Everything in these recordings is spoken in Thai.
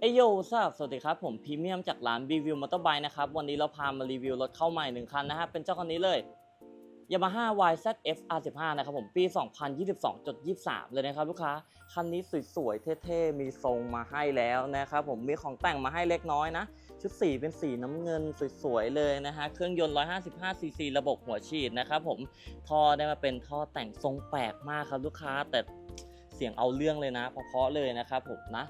เอโยสวัสดีครับ ผมพรีเมียมจากร้านรีวิวมอเตอร์ไบค์นะครับ วันนี้เราพามารีวิวรถเข้าใหม่หนึ่งคันนะฮะ เป็นเจ้าคันนี้เลย Yamaha YZF R15 นะครับผม ปี 2022.23 เลยนะครับลูกค้า คันนี้สวยๆ เท่ๆ มีทรงมาให้แล้วนะครับผม มีของแต่งมาให้เล็กน้อยนะ ชุดสีเป็นสีน้ำเงินสวยๆ เลยนะฮะ เครื่องยนต์ 155 cc ระบบหัวฉีดนะครับผม ท่อได้มาเป็นท่อแต่งทรงแปลกมากครับลูกค้า แต่ เสียงเอาเรื่องเลยนะเพราะๆเลยนะครับผมนะ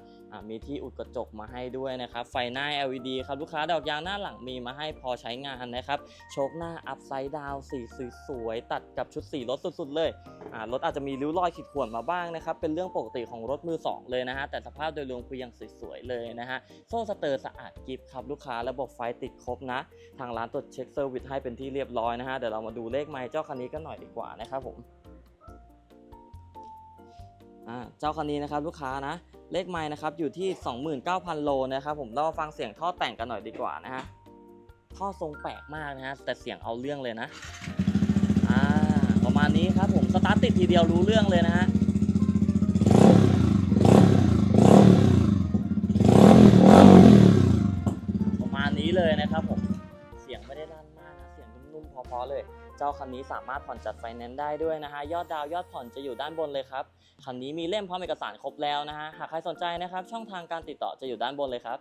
มีที่อุดกระจกมาให้ด้วยนะครับ ไฟหน้า LED ครับลูกค้าดอกยางหน้าหลังมีมาให้พอใช้งานนะครับโชคหน้าอัพไซด์ดาวสีสวยๆตัดกับชุดสีรถสุดๆเลยรถอาจจะมีริ้วรอยขีดข่วนมาบ้างนะครับ เป็นเรื่องปกติของรถมือสองเลยนะฮะ แต่สภาพโดยรวมคือยังสวยๆเลยนะฮะ โซ่สเตอร์สะอาดกิฟครับ ลูกค้าระบบไฟติดครบนะ ทางร้านตรวจเช็คเซอร์วิสให้เป็นที่เรียบร้อยนะฮะ เดี๋ยวเรามาดูเลขไมล์เจ้าคันนี้กันหน่อยดีกว่านะครับผม อ่าเจ้าคันนี้นะครับลูกค้านะเลขไมล์นะครับอยู่ที่ 29,000 โลนะครับผมเรามาฟังเสียงท่อแต่งกันหน่อยดีกว่านะฮะท่อทรงแปลกมากนะฮะแต่เสียงเอาเรื่องเลยนะอ่าประมาณนี้ครับผมสตาร์ทติดทีเดียวรู้เรื่องเลยนะฮะประมาณนี้เลยนะครับผม พอๆเลย เจ้าคันนี้สามารถผ่อนจัดไฟแนนซ์ได้ด้วยนะฮะ ยอดดาวยอดผ่อนจะอยู่ด้านบนเลยครับ คันนี้มีเล่มพร้อมเอกสารครบแล้วนะฮะ หากใครสนใจนะครับ ช่องทางการติดต่อจะอยู่ด้านบนเลยครับ